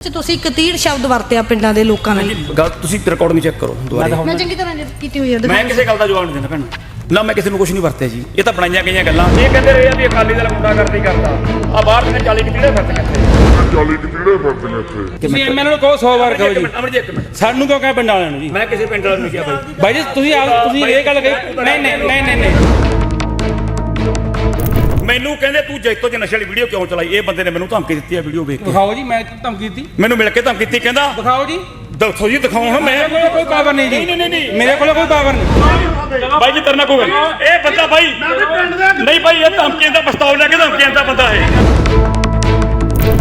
ਤੁਸੀਂ ਕਤੀੜ ਸ਼ਬਦ ਵਰਤਿਆ ਪਿੰਡਾਂ ਦੇ ਲੋਕਾਂ ਲਈ ਗੱਲ ਤੁਸੀਂ ਰਿਕਾਰਡਿੰਗ ਚੈੱਕ ਕਰੋ ਦੁਬਾਰਾ। ਮੈਂ ਚੰਗੀ ਤਰ੍ਹਾਂ ਕੀਤੀ ਹੋਈ ਹੈ ਮੈਂ ਕਿਸੇ ਗੱਲ ਦਾ ਜਵਾਬ ਨਹੀਂ ਦੇਣਾ ਭੈਣ। ਨਾ ਮੈਂ ਕਿਸੇ ਨੂੰ ਕੁਝ ਨਹੀਂ ਵਰਤਿਆ ਜੀ। ਇਹ ਤਾਂ ਬਣਾਈਆਂ ਗਈਆਂ ਗੱਲਾਂ। ਇਹ ਕਹਿੰਦੇ ਰਹੇ ਆ ਵੀ ਅਕਾਲੀ ਦਲ ਮੁੰਡਾ ਕਰਦੀ ਕਰਦਾ। ਆ ਬਾਹਰ ਦੇ 40 ਕਿਹੜੇ ਫਿਰਦੇ ਇੱਥੇ। ਚਾਲੀ ਕਿਹੜੇ ਫਿਰਦੇ ਨੇ ਇੱਥੇ। ਤੁਸੀਂ ਐਮਐਲਏ ਨੂੰ ਕਹੋ 100 ਵਾਰ ਕਹੋ ਜੀ। ਮਿੰਟ ਅਮਰ ਜੀ ਇੱਕ ਮਿੰਟ। ਸਾਨੂੰ ਕਿਉਂ ਕਹੇ ਪਿੰਡਾਂ ਵਾਲਿਆਂ ਨੂੰ ਜੀ? ਮੈਂ ਕਿਸੇ ਪਿੰਡ ਵਾਲੇ ਨੂੰ ਨਹੀਂ ਕਿਹਾ ਬਾਈ ਬਾਈ ਜੀ ਤੁਸੀਂ ਤੁਸੀਂ ਇਹ ਗੱਲ ਕਹੀ ਨਹੀਂ ਨਹੀਂ ਨਹੀਂ ਨਹੀਂ ਨਹੀਂ। ਮੈਨੂੰ ਕਹਿੰਦੇ ਤੂੰ ਜੈਤੋ ਚ ਨਸ਼ੇ ਵਾਲੀ ਵੀਡੀਓ ਕਿਉਂ ਚਲਾਈ? ਇਹ ਬੰਦੇ ਨੇ ਮੈਨੂੰ ਧਮਕੀ ਦਿੱਤੀ ਆ ਵੀਡੀਓ ਵੇਖ ਕੇ। ਦਿਖਾਓ ਜੀ ਮੈਂ ਧਮਕੀ ਦਿੱਤੀ। ਮੈਨੂੰ ਮਿਲ ਕੇ ਧਮਕੀ ਦਿੱਤੀ ਕਹਿੰਦਾ ਦਿਖਾਓ ਜੀ। ਦੱਸੋ ਜੀ ਦਿਖਾਉਣ ਮੈਂ। ਮੇਰੇ ਕੋਲ ਕੋਈ ਪਾਵਰ ਨਹੀਂ ਜੀ। ਨਹੀਂ, ਨਹੀਂ, ਨਹੀਂ। ਮੇਰੇ ਕੋਲ ਕੋਈ ਪਾਵਰ ਨਹੀਂ। ਬਾਈ ਜੀ ਤਰਨਾ ਕੋਈ ਇਹ ਬੰਦਾ ਬਾਈ ਨਹੀਂ ਬਾਈ ਇਹ ਧਮਕੀਆਂ ਦਾ ਪਸਤੌਲ ਲੈ ਕੇ ਧਮਕੀਆਂ ਦਾ ਬੰਦਾ ਹੈ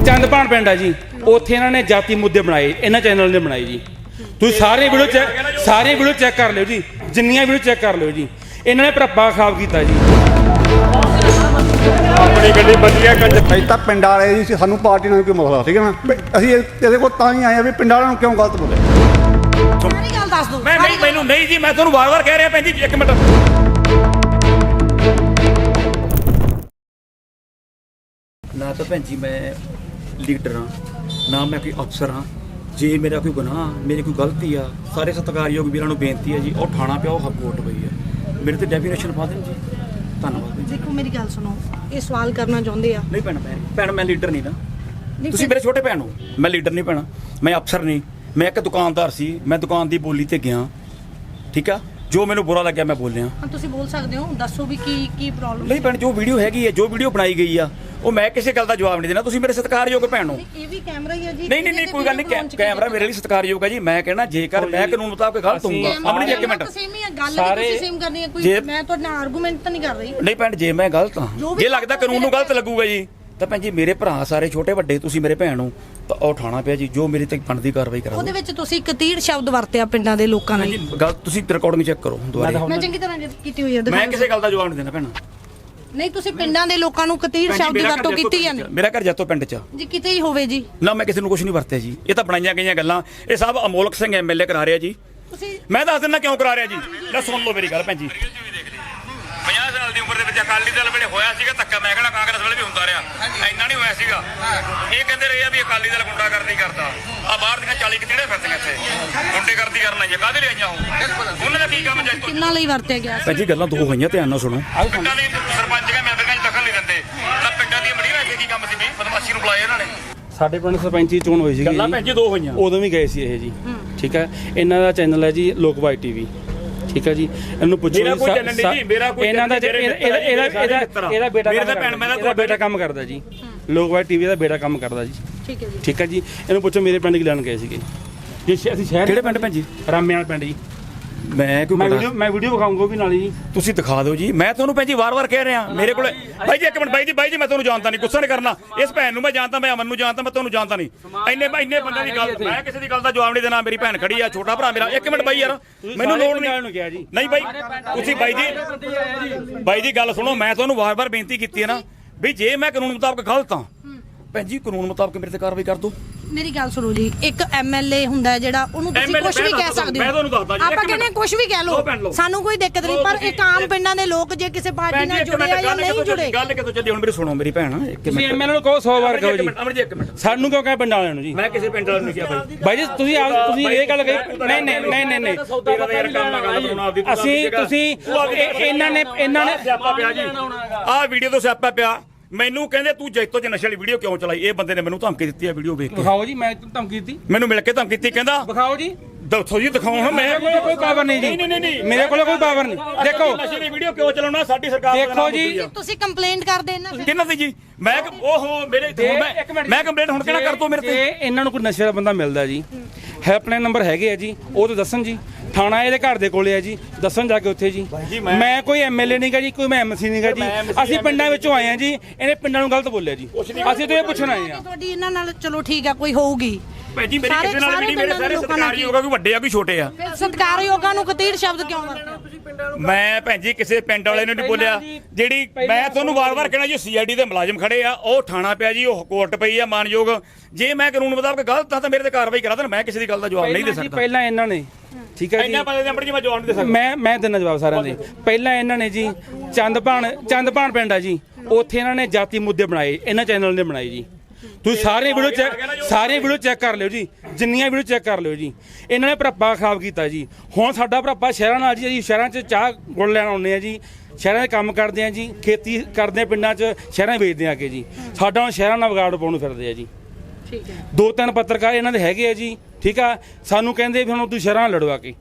ਚੰਦਪਾਣ ਪਿੰਡ ਆ ਜੀ। ਉੱਥੇ ਇਹਨਾਂ ਨੇ ਜਾਤੀ ਮੁੱਦੇ ਬਣਾਏ ਇਹਨਾਂ ਚੈਨਲ ਨੇ ਬਣਾਏ ਜੀ। ਤੁਸੀਂ ਸਾਰੇ ਵੀਡੀਓ ਚੈੱਕ ਸਾਰੇ ਵੀਡੀਓ ਚੈੱਕ ਕਰ ਲਿਓ ਜੀ। ਜਿੰਨੀਆਂ ਵੀਡੀਓ ਚੈੱਕ ਕਰ ਲਿਓ ਜੀ। ਇਹਨਾਂ ਨੇ ਭਰਪਾ ਖਾਬ ਕੀਤਾ ਜੀ। ਆਪਣੀ ਗੱਡੀ ਵਧੀਆ ਕੰਜ ਅਸੀਂ ਤਾਂ ਪਿੰਡ ਵਾਲੇ ਜੀ ਸਾਨੂੰ ਪਾਰਟੀ ਨਾਲ ਕੋਈ ਮਸਲਾ ਠੀਕ ਹੈ ਨਾ? ਵੀ ਅਸੀਂ ਇਹ- ਇਹਦੇ ਕੋਲ ਤਾਂ ਹੀ ਆਏ ਆ ਵੀ ਪਿੰਡ ਵਾਲਿਆਂ ਨੂੰ ਕਿਉਂ ਗਲਤ ਬੋਲੇ? ਸਾਰੀ ਗੱਲ ਦੱਸ ਦਿਓ ਮੈਂ ਨਹੀਂ ਮੈਨੂੰ ਨਹੀਂ ਜੀ ਮੈਂ ਤੁਹਾਨੂੰ ਵਾਰ-ਵਾਰ ਕਹਿ ਰਿਹਾ ਭੈਣ ਜੀ ਇੱਕ ਮਿੰਟ। ਨਾ ਤਾਂ ਭੈਣ ਜੀ ਮੈਂ ਲੀਡਰ ਹਾਂ ਨਾ ਮੈਂ ਕੋਈ ਅਫਸਰ ਹਾਂ। ਜੇ ਮੇਰਾ ਕੋਈ ਗੁਨਾਹ ਮੇਰੀ ਕੋਈ ਗਲਤੀ ਆ ਸਾਰੇ ਸਤਿਕਾਰਯੋਗ ਵੀਰਾਂ ਨੂੰ ਬੇਨਤੀ ਹੈ ਜੀ ਉਹ ਠਾਣਾ ਪਿਆ ਉਹ ਹਕੋਟ ਪਈ ਹੈ ਮੇਰੇ ਤੇ ਡੈਫੀਨੇਸ਼ਨ ਪਾ ਦੇਣ ਜੀ। ਧੰਨਵਾਦ। ਭੈਣ ਜੀ। ਦੇਖੋ ਮੇਰੀ ਗੱਲ ਸੁਣੋ ਇਹ ਸਵਾਲ ਕਰਨਾ ਚਾਹੁੰਦੇ ਆ। ਨਹੀਂ ਭੈਣ ਮੈਂ ਭੈਣ ਮੈਂ ਲੀਡਰ ਨਹੀਂ ਨਾ। ਤੁਸੀਂ ਮੇਰੇ ਛੋਟੇ ਭੈਣ ਹੋ। ਮੈਂ ਲੀਡਰ ਨਹੀਂ ਭੈਣਾ। ਮੈਂ ਅਫਸਰ ਨਹੀਂ। ਮੈਂ ਇੱਕ ਦੁਕਾਨਦਾਰ ਸੀ। ਮੈਂ ਦੁਕਾਨ ਦੀ ਬੋਲੀ ਤੇ ਗਿਆ। ਠੀਕ ਆ? ਜੋ ਮੈਨੂੰ ਬੁਰਾ ਲੱਗਿਆ ਮੈਂ ਬੋਲਿਆ। ਹਾਂ ਤੁਸੀਂ ਬੋਲ ਸਕਦੇ ਹੋ। ਦੱਸੋ ਵੀ ਕੀ ਕੀ ਪ੍ਰੋਬਲਮ ਨਹੀਂ ਭੈਣ ਜੋ ਵੀਡੀਓ ਹੈਗੀ ਹੈ ਜੋ ਵੀਡੀਓ ਬਣਾਈ ਗਈ ਆ ਉਹ ਮੈਂ ਕਿਸੇ ਗੱਲ ਦਾ ਜਵਾਬ ਨਹੀਂ ਦੇਣਾ ਤੁਸੀਂ ਮੇਰੇ ਸਤਿਕਾਰਯੋਗ ਭੈਣ। ਹੋ ਇਹ ਵੀ ਕੈਮਰਾ ਹੀ ਆ ਜੀ ਨਹੀਂ ਨਹੀਂ ਨਹੀਂ ਕੋਈ ਗੱਲ ਨਹੀਂ ਕੈ- ਕੈਮਰਾ ਮੇਰੇ ਲਈ ਸਤਿਕਾਰਯੋਗ ਹੈ ਜੀ। ਮੈਂ ਕਹਿਣਾ ਜੇਕਰ ਮੈਂ ਕਾਨੂੰਨ ਮੁਤਾਬਕ ਗਲਤ ਹੋਊਗਾ ਅਮਣੀ ਜੀ ਇੱਕ ਮਿੰਟ। ਸੇਮ ਹੀ ਆ ਗੱਲ ਵੀ ਤੁਸੀਂ ਸੇਮ ਕਰਨੀ ਹੈ ਕੋਈ ਜੇ- ਮੈਂ ਤੁਹਾਡੇ ਨਾਲ ਆਰਗੂਮੈਂਟ ਤਾਂ ਨਹੀਂ ਕਰ ਰਹੀ। ਨਹੀਂ ਭੈਣ ਜੇ ਮੈਂ ਗਲਤ ਜੋ ਹਾਂ ਵੀ ਜੇ ਲੱਗਦਾ ਕਾਨੂੰਨ ਨੂੰ ਗਲਤ ਲੱਗੂਗਾ ਜੀ ਤਾਂ ਭੈਣ ਜੀ ਮੇਰੇ ਭਰਾ ਸਾਰੇ ਛੋਟੇ ਵੱਡੇ ਤੁਸੀਂ ਮੇਰੇ ਭੈਣ ਹੋ ਤਾਂ ਉਹ ਠਾਣਾ ਪਿਆ ਜੀ ਜੋ ਮੇਰੀ ਤੇ ਬਣਦੀ ਕਾਰਵਾਈ ਕਰਾ ਉਹਦੇ ਵਿੱਚ ਤੁਸੀਂ ਕਤੀੜ ਸ਼ਬਦ ਵਰਤਿਆ ਪਿੰਡਾਂ ਦੇ ਲੋਕਾਂ ਲਈ। ਜੀ ਗੱਲ ਤੁਸੀਂ ਰਿਕਾਰਡਿੰਗ ਚੈੱਕ ਕਰੋ ਦੁਬਾਰਾ। ਮੈਂ ਚੰਗੀ ਤਰ੍ਹਾਂ ਕੀਤੀ ਹੋਈ ਹੈ ਮੈਂ। ਕਿਸੇ ਗੱਲ ਦਾ ਜਵਾਬ ਨਹੀਂ ਦੇਣਾ ਭੈਣ। ਨਹੀਂ ਤੁਸੀਂ ਪਿੰਡਾਂ ਦੇ ਲੋਕਾਂ ਨੂੰ ਕਤੀੜ ਸ਼ਬਦ ਦੀ ਵਰਤੋਂ ਕੀਤੀ ਜਾਂਦੀ। ਮੇਰਾ ਘਰ ਜੱਤੋ ਪਿੰਡ ਚ। ਜੀ ਕਿਤੇ ਹੀ ਹੋਵੇ ਜੀ। ਨਾ ਮੈਂ ਕਿਸੇ ਨੂੰ ਕੁਝ ਨਹੀਂ ਵਰਤਿਆ ਜੀ। ਇਹ ਤਾਂ ਬਣਾਈਆਂ ਗਈਆਂ ਗੱਲਾਂ। ਇਹ ਸਭ ਅਮੋਲਕ ਸਿੰਘ ਐਮਐਲਏ ਕਰਾ ਰਿਹਾ ਜੀ। ਤੁਸੀਂ ਮੈਂ ਦੱਸ ਦਿੰਦਾ ਕਿਉਂ ਕਰਾ ਰਿਹਾ ਜੀ? ਲੈ ਸੁਣ ਲਓ ਮੇਰੀ ਗੱਲ ਭੈਣ ਜੀ। 50 ਸਾਲ ਦੀ ਉਮਰ ਦੇ ਵਿੱਚ ਅਕਾਲੀ ਦਲ ਵੇਲੇ ਹੋਇਆ ਸੀਗਾ ਧੱਕਾ ਮੈਂ ਕਹਿੰਦਾ ਕਾਂਗਰਸ ਵੇਲੇ ਵੀ ਹੁੰਦਾ ਰਿਹਾ। ਇੰਨਾ ਨਹੀਂ ਹੋਇਆ ਸੀਗਾ। ਇਹ ਕਹਿੰਦੇ ਰਹੇ ਆ ਵੀ ਅਕਾਲੀ ਦਲ ਗੁੰਡਾ ਕਰਦੀ। ਕਰਦਾ ਆ ਬਾਹਰ ਦੀਆਂ 40 ਕਿਹੜੇ ਫਿਰਦੀਆਂ ਇੱਥੇ। ਗੁੰਡੇ ਕਰਦੀ ਕਰਨ ਆਈਆਂ। ਕਾਹਦੇ ਲਈ ਆਈਆਂ ਉਹ? ਉਹਨਾਂ ਦਾ ਕੀ ਕੰਮ ਜੈਤੋ ਕਿੰਨਾ ਲਈ ਵਰਤਿਆ ਗਿਆ ਭੈਣ ਜੀ ਗੱਲਾਂ ਦੋ ਹੋਈਆਂ ਧਿਆਨ ਨਾਲ ਸੁਣੋ ਆਓ ਪਿੰਡਾਂ ਦੇ ਸਰਪੰਚ ਦੇ ਮੈਂਬਰਾਂ 'ਚ ਦਖਲ ਨਹੀਂ ਦਿੰਦੇ ਤਾਂ ਪਿੰਡਾਂ ਦੀਆਂ ਮੜੀਆਂ ਸੀ ਬਦਮਾਸ਼ੀ ਨੂੰ ਬੁਲਾਇਆ ਇਹਨਾਂ ਨੇ? ਸਾਡੇ ਪਿੰਡ ਸਰਪੰਚੀ ਚੋਣ ਹੋਈ ਸੀਗੀ ਗੱਲਾਂ। ਭੈਣ ਜੀ ਦੋ ਹੋਈਆਂ। ਉਦੋਂ ਵੀ ਗਏ ਸੀ ਇਹ ਜੀ। ਠੀਕ ਹੈ? ਇਹਨਾਂ ਦਾ ਚੈਨਲ ਹੈ ਜੀ ਲੋਕਵਾਈ ਟੀਵੀ ਠੀਕ ਹੈ ਜੀ? ਇਹਨੂੰ ਪੁੱਛੋ ਮੇਰਾ ਕੋਈ ਸਾ- ਚੈਨਲ ਨਹੀਂ ਜੀ, ਮੇਰਾ ਕੋਈ ਇਹਨਾਂ ਦਾ ਇਹਦਾ ਇਹਦਾ ਇਹਦਾ ਬੇਟਾ ਮੇਰੇ ਭੈਣ, ਕਰਦਾ ਮੈਂ ਤਾਂ ਇਹਦਾ ਬੇਟਾ ਕੰਮ ਕਰਦਾ ਜੀ। ਲੋਕਵਾਈ ਟੀਵੀ ਦਾ ਬੇਟਾ ਕੰਮ ਕਰਦਾ ਜੀ। ਠੀਕ ਹੈ ਜੀ। ਠੀਕ ਹੈ ਜੀ? ਇਹਨੂੰ ਪੁੱਛੋ ਮੇਰੇ ਪਿੰਡ ਕੀ ਲੈਣ ਗਏ ਸੀਗੇ। ਜੀ ਸ਼- ਅਸੀਂ ਸ਼ਹਿਰ ਕਿਹੜੇ ਪਿੰਡ ਭੈਣ ਜੀ? ਰਾਮਿਆਲ ਪਿੰਡ ਜੀ। ਮੈਂ ਕੋਈ ਮੈਂ ਵੀਡੀਓ ਮੈਂ ਵੀਡੀਓ ਵਿਖਾਉਂਗਾ ਵੀ ਨਾਲ ਜੀ ਤੁਸੀਂ ਦਿਖਾ ਦਿਓ ਜੀ। ਮੈਂ ਤੁਹਾਨੂੰ ਭੈਣ ਜੀ ਵਾਰ-ਵਾਰ ਕਹਿ ਰਿਹਾ। ਮੇਰੇ ਕੋਲ ਬਾਈ ਜੀ ਇੱਕ ਮਿੰਟ ਬਾਈ ਜੀ ਬਾਈ ਜੀ ਮੈਂ ਤੁਹਾਨੂੰ ਜਾਣਦਾ ਨਹੀਂ। ਗੁੱਸਾ ਨਹੀਂ ਕਰਨਾ। ਇਸ ਭੈਣ ਨੂੰ ਮੈਂ ਜਾਣਦਾ ਮੈਂ ਅਮਨ ਨੂੰ ਜਾਣਦਾ ਮੈਂ ਤੁਹਾਨੂੰ ਜਾਣਦਾ ਨਹੀਂ। ਇੰਨੇ ਇੰਨੇ ਬੰਦੇ ਦੀ ਗੱਲ ਮੈਂ ਕਿਸੇ ਦੀ ਗੱਲ ਦਾ ਜਵਾਬ ਨਹੀਂ ਦੇਣਾ। ਮੇਰੀ ਭੈਣ ਖੜੀ ਆ ਛੋਟਾ ਭਰਾ ਮੇਰਾ। ਇੱਕ ਮਿੰਟ ਬਾਈ ਯਾਰ ਮੈਨੂੰ ਲੋੜ ਨਹੀਂ। ਨੂੰ ਕਿਹਾ ਜੀ। ਨਹੀਂ ਬਾਈ ਤੁਸੀਂ ਬਾਈ ਜੀ ਬਾਈ ਜੀ। ਗੱਲ ਸੁਣੋ ਮੈਂ ਤੁਹਾਨੂੰ ਵਾਰ-ਵਾਰ ਬੇਨਤੀ ਕੀਤੀ ਹੈ ਨਾ ਵੀ ਜੇ ਮੈਂ ਕਾਨੂੰਨ ਮੁਤਾਬਕ ਗਲਤ ਹਾਂ। ਭੈਣ ਜੀ ਕਾਨੂੰਨ ਮੁਤਾਬਕ ਮੇਰੇ ਤੇ ਕਾਰਵਾਈ ਕਰ ਦਿਓ। ਮੇਰੀ ਗੱਲ ਸੁਣੋ ਜੀ ਇੱਕ ਐਮਐਲਏ ਹੁੰਦਾ ਹੈ ਜਿਹੜਾ ਉਹਨੂੰ ਤੁਸੀਂ ਕੁਝ ਵੀ ਕਹਿ ਸਕਦੇ ਮੈਂ ਤੁਹਾਨੂੰ ਦੱਸਦਾ ਜੀ, ਆਪਾਂ ਕਹਿੰਦੇ। ਕੁਝ ਵੀ ਕਹਿ ਲਓ। ਸਾਨੂੰ ਕੋਈ ਦਿੱਕਤ ਨਹੀਂ ਪਰ ਇੱਕ ਆਮ ਪਿੰਡਾਂ ਦੇ ਲੋਕ ਜੇ ਕਿਸੇ ਪਾਰਟੀ ਨਾਲ ਜੁੜੇ ਆ ਜਾਂ ਗੱਲ ਨਹੀਂ ਕਿਤੋਂ ਜੁੜੇ। ਚੱਲੀ ਗੱਲ ਕਿਤੋਂ ਚੱਲੀ ਹੁਣ ਮੇਰੀ ਸੁਣੋ ਮੇਰੀ ਭੈਣ ਇੱਕ ਤੁਸੀਂ ਮਿੰਟ ਐਮਐਲਏ ਨੂੰ ਕਹੋ 100 ਵਾਰ ਕਹੋ ਜੀ। ਮਿੰਟ ਅਮਰ ਜੀ ਇੱਕ ਮਿੰਟ। ਸਾਨੂੰ ਕਿਉਂ ਕਹੇ ਪਿੰਡਾਂ ਵਾਲਿਆਂ ਨੂੰ ਜੀ? ਮੈਂ ਕਿਸੇ ਪਿੰਡ ਵਾਲੇ ਨੂੰ ਕਿਹਾ ਬਾਈ ਬਾਈ ਜੀ ਤੁਸੀਂ ਤੁਸੀਂ ਇਹ ਗੱਲ ਕਹੀ ਨਹੀਂ ਨਹੀਂ ਨਹੀਂ ਨਹੀਂ ਅਸੀਂ ਤੁਸੀਂ ਇਹਨਾਂ ਨੇ ਇਹਨਾਂ ਨੇ ਸਿਆਪਾ ਪਿਆ ਜੀ। ਆਹ ਵੀਡੀਓ ਤੋਂ ਸਿਆਪਾ ਪਿਆ। ਮੈਨੂੰ ਕਹਿੰਦੇ ਤੂੰ ਜੈਤੋ ਚ ਨਸ਼ੇ ਵਾਲੀ ਵੀਡੀਓ ਕਿਉਂ ਚਲਾਈ? ਇਹ ਬੰਦੇ ਨੇ ਮੈਨੂੰ ਧਮਕੀ ਦਿੱਤੀ ਆ ਵੀਡੀਓ ਵੇਖ ਕੇ। ਵਿਖਾਓ ਜੀ ਮੈਂ ਧਮਕੀ ਦਿੱਤੀ। ਮੈਨੂੰ ਮਿਲ ਕੇ ਧਮਕੀ ਦਿੱਤੀ ਕਹਿੰਦਾ। ਵਿਖਾਓ ਜੀ। ਦੱਸੋ ਜੀ ਦਿਖਾਉਣ ਮੈਂ ਮੇਰੇ ਕੋਲ ਕੋਈ ਪਾਵਰ ਨਹੀਂ ਨਹੀਂ, ਨਹੀਂ, ਜੀ ਨਹੀਂ। ਮੇਰੇ ਕੋਲ ਕੋਈ ਪਾਵਰ ਨਹੀਂ। ਦੇਖੋ। ਨਸ਼ੇ ਦੀ ਵੀਡੀਓ ਕਿਉਂ ਚਲਾਉਣਾ? ਸਾਡੀ ਸਰਕਾਰ ਦਾ ਦੇਖੋ ਨਾਮ ਜੀ, ਹੁੰਦੀ ਆ। ਤੁਸੀਂ ਕੰਪਲੇਂਟ ਕਰਦੇ ਇਹਨਾਂ ਤੇ। ਕਿਹਨਾਂ ਦੀ ਜੀ? ਮੈਂ ਓਹੋ ਮੇਰੇ ਜੇ- ਹੁਣ ਮੈਂ ਕੰਪਲੇਂਟ ਹੁਣ ਕਿਹੜਾ ਕਰ ਦੋ ਮੇਰੇ ਜੇ ਤੇ ਇਹਨਾਂ ਨੂੰ ਕੋਈ ਨਸ਼ੇ ਦਾ ਬੰਦਾ ਮਿਲਦਾ ਜੀ ਹੈਲਪਲਾਈਨ ਨੰਬਰ ਹੈਗੇ ਆ ਜੀ ਉਹ ਤਾਂ ਦੱਸਣ ਜੀ। ਥਾਣਾ ਇਹਦੇ ਘਰ ਦੇ ਕੋਲੇ ਆ ਜੀ ਦੱਸਣ ਜਾ ਕੇ ਉੱਥੇ ਜੀ। ਮੈਂ- ਕੋਈ ਐਮਐਲਏ ਨਹੀਂਗਾ ਜੀ ਕੋਈ ਮੈਂ ਐਮਸੀ ਨਹੀਂਗਾ ਜੀ। ਅਸੀਂ ਪਿੰਡਾਂ ਵਿੱਚੋਂ ਆਏ ਆ ਜੀ ਇਹਨੇ ਪਿੰਡਾਂ ਨੂੰ ਗਲਤ ਬੋਲਿਆ ਜੀ। ਅਸੀਂ ਤਾਂ ਇਹ ਪੁੱਛਣ ਆਏ ਆ। ਤੁਹਾਡੀ ਇਹਨਾਂ ਨਾਲ ਚਲੋ ਠੀਕ ਆ ਕੋਈ ਹੋਊਗੀ। ਭਾਈ ਜੀ ਮੇਰੀ ਕਿਸੇ ਨਾਲ ਨਹੀਂ ਮੇਰੇ ਸਾਰੇ ਸਰਕਾਰੀ ਹੋਗਾ ਕੋਈ ਵੱਡੇ ਆ ਕੋਈ ਛੋਟੇ ਆ। ਫਿਰ ਸਤਿਕਾਰਯੋਗਾਂ ਨੂੰ ਕਤੀੜ ਸ਼ਬਦ ਕਿਉਂ ਵਰਤਿਆ ਮੈਂ ਭੈਣ ਜੀ ਕਿਸੇ ਪਿੰਡ ਵਾਲੇ ਨੂੰ ਨਹੀਂ ਬੋਲਿਆ। ਜਿਹੜੀ ਮੈਂ ਤੁਹਾਨੂੰ ਵਾਰ-ਵਾਰ ਕਹਿਣਾ ਜੀ ਸੀਆਈਡੀ ਦੇ ਮੁਲਾਜ਼ਮ ਖੜੇ ਆ ਉਹ ਥਾਣਾ ਪਿਆ ਜੀ ਉਹ ਕੋਰਟ ਪਈ ਆ ਮਾਨਯੋਗ। ਜੇ ਮੈਂ ਕਾਨੂੰਨ ਮੁਤਾਬਕ ਗਲਤ ਆ ਤਾਂ ਮੇਰੇ ਤੇ ਕਾਰਵਾਈ ਕਰਾ ਦੇਣ ਮੈਂ ਕਿਸੇ ਦੀ ਗੱਲ ਦਾ ਜਵਾਬ ਨਹੀਂ ਦੇ ਸਕਦਾ। ਪਹਿਲਾਂ ਇਹਨਾਂ ਨੇ ਠੀਕ ਹੈ ਜੀ? ਇੰਨਾ ਬੰਦੇ ਦੇ ਮੈਂ ਜਵਾਬ ਨਹੀਂ ਦੇ ਸਕਦਾ। ਮੈਂ ਮੈਂ ਦਿੰਦਾ ਜਵਾਬ ਸਾਰਿਆਂ ਦੇ। ਪਹਿਲਾਂ ਇਹਨਾਂ ਨੇ ਜੀ ਚੰਦਪਾਣ ਚੰਦਪਾਣ ਪਿੰਡ ਆ ਜੀ ਉੱਥੇ ਇਹਨਾਂ ਨੇ ਜਾਤੀ ਮੁੱਦੇ ਬਣਾਏ ਇਹਨਾਂ ਚੈਨਲ ਨੇ ਬਣਾਏ ਜੀ। ਤੁਸੀਂ ਸਾਰੇ ਵੀਡੀਓ ਚੈੱਕ ਸਾਰੇ ਵੀਡੀਓ ਚੈੱਕ ਕਰ ਲਿਓ ਜੀ। ਜਿੰਨੀਆਂ ਵੀਡੀਓ ਚੈੱਕ ਕਰ ਲਿਓ ਜੀ। ਇਹਨਾਂ ਨੇ ਭਰਾਪਾ ਖਰਾਬ ਕੀਤਾ ਜੀ। ਹੁਣ ਸਾਡਾ ਭਰਾਪਾ ਸ਼ਹਿਰਾਂ ਨਾਲ ਜੀ ਜੀ ਸ਼ਹਿਰਾਂ 'ਚ ਚਾਹ ਗੁੜ ਲੈਣ ਆਉਂਦੇ ਆ ਜੀ। ਸ਼ਹਿਰਾਂ 'ਚ ਕੰਮ ਕਰਦੇ ਆ ਜੀ। ਖੇਤੀ ਕਰਦੇ ਆ ਪਿੰਡਾਂ 'ਚ ਸ਼ਹਿਰਾਂ 'ਚ ਵੇਚਦੇ ਆ ਕੇ ਜੀ। ਸਾਡਾ ਹੁਣ ਸ਼ਹਿਰਾਂ ਨਾਲ ਵਿਗਾੜ ਪਾਉਣ ਨੂੰ ਫਿਰਦੇ ਆ ਜੀ। ਠੀਕ ਹੈ। ਦੋ ਤਿੰਨ ਪੱਤਰਕਾਰ ਇਹਨਾਂ ਦੇ ਹੈਗੇ ਆ ਜੀ। ਠੀਕ ਆ? ਸਾਨੂੰ ਕਹਿੰਦੇ ਵੀ ਹੁਣ ਤੁਸੀਂ ਸ਼ਹਿਰਾਂ ਨਾਲ ਲੜਵਾ ਕੇ।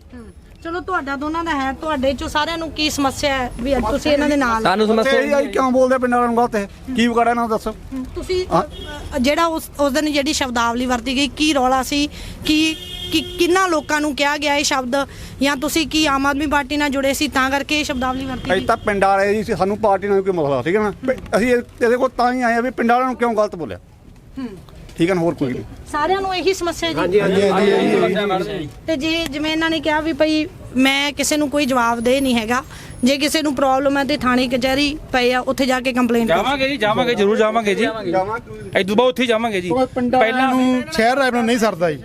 ਚਲੋ ਤੁਹਾਡਾ ਦੋਨਾਂ ਦਾ ਹੈ ਤੁਹਾਡੇ ਚੋਂ ਸਾਰਿਆਂ ਨੂੰ ਕੀ ਸਮੱਸਿਆ ਹੈ ਵੀ ਅੱਜ ਤੁਸੀਂ ਇਹਨਾਂ ਦੇ ਨਾਲ ਸਾਨੂੰ ਸਮੱਸਿਆ ਇਹ ਆਈ ਕਿਉਂ ਬੋਲਦੇ ਆ ਪਿੰਡਾਂ ਵਾਲਿਆਂ ਨੂੰ ਗਲਤ ਇਹ ਕੀ ਵਿਗਾੜਿਆ ਇਹਨਾਂ ਦੱਸੋ? ਤੁਸੀਂ ਅ, ਜਿਹੜਾ ਉਸ ਉਸ ਦਿਨ ਜਿਹੜੀ ਸ਼ਬਦਾਵਲੀ ਵਰਤੀ ਗਈ ਕੀ ਰੌਲਾ ਸੀ? ਕੀ ਕਿ ਕਿੰਨਾ ਲੋਕਾਂ ਨੂੰ ਕਿਹਾ ਗਿਆ ਇਹ ਸ਼ਬਦ? ਜਾਂ ਤੁਸੀਂ ਕੀ ਆਮ ਆਦਮੀ ਪਾਰਟੀ ਨਾਲ ਜੁੜੇ ਸੀ ਤਾਂ ਕਰਕੇ ਇਹ ਸ਼ਬਦਾਵਲੀ ਵਰਤੀ ਅਸੀਂ ਗਈ? ਤਾਂ ਪਿੰਡਾਂ ਵਾਲੇ ਜੀ ਸਾਨੂੰ ਪਾਰਟੀ ਨਾਲ ਕੋਈ ਮਸਲਾ ਠੀਕ ਹੈ ਨਾ। ਵੀ ਅਸੀਂ ਇਹ- ਇਹਦੇ ਕੋਲ ਤਾਂ ਹੀ ਆਏ ਆ ਵੀ ਪਿੰਡਾਂ ਵਾਲਿਆਂ ਨੂੰ ਕਿਉਂ ਗਲਤ ਬੋਲਿਆ? ਠੀਕ ਹੈ ਨਾ ਹੋਰ ਕੋਈ ਨਹੀਂ। ਸਾਰਿਆਂ ਨੂੰ ਇਹੀ ਸਮੱਸਿਆ ਜੀ। ਹਾਂਜੀ ਤੇ ਜੇ ਜਿਵੇਂ ਇਹਨਾਂ ਨੇ ਕਿਹਾ ਵੀ ਭਈ ਮੈਂ ਕਿਸੇ ਨੂੰ ਕੋਈ ਜਵਾਬ ਦੇ ਨਹੀਂ ਹੈਗਾ ਜੇ ਕਿਸੇ ਨੂੰ ਪ੍ਰੋਬਲਮ ਹੈ ਤੇ ਥਾਣੇ ਕਚਹਿਰੀ ਪਏ ਆ ਉੱਥੇ ਜਾ ਕੇ ਕੰਪਲੇਂਟ ਕਰੋ। ਜਾਵਾਂਗੇ ਜੀ ਜਾਵਾਂਗੇ ਜ਼ਰੂਰ ਜਾਵਾਂਗੇ ਜੀ। ਐਦੋਂ ਬਾਅਦ ਉੱਥੇ ਹੀ ਜਾਵਾਂਗੇ ਜੀ। ਪਹਿਲਾਂ ਨੂੰ ਸ਼ਹਿਰ ਵਾਲਿਆਂ ਨਹੀਂ ਸਰਦਾ ਜੀ।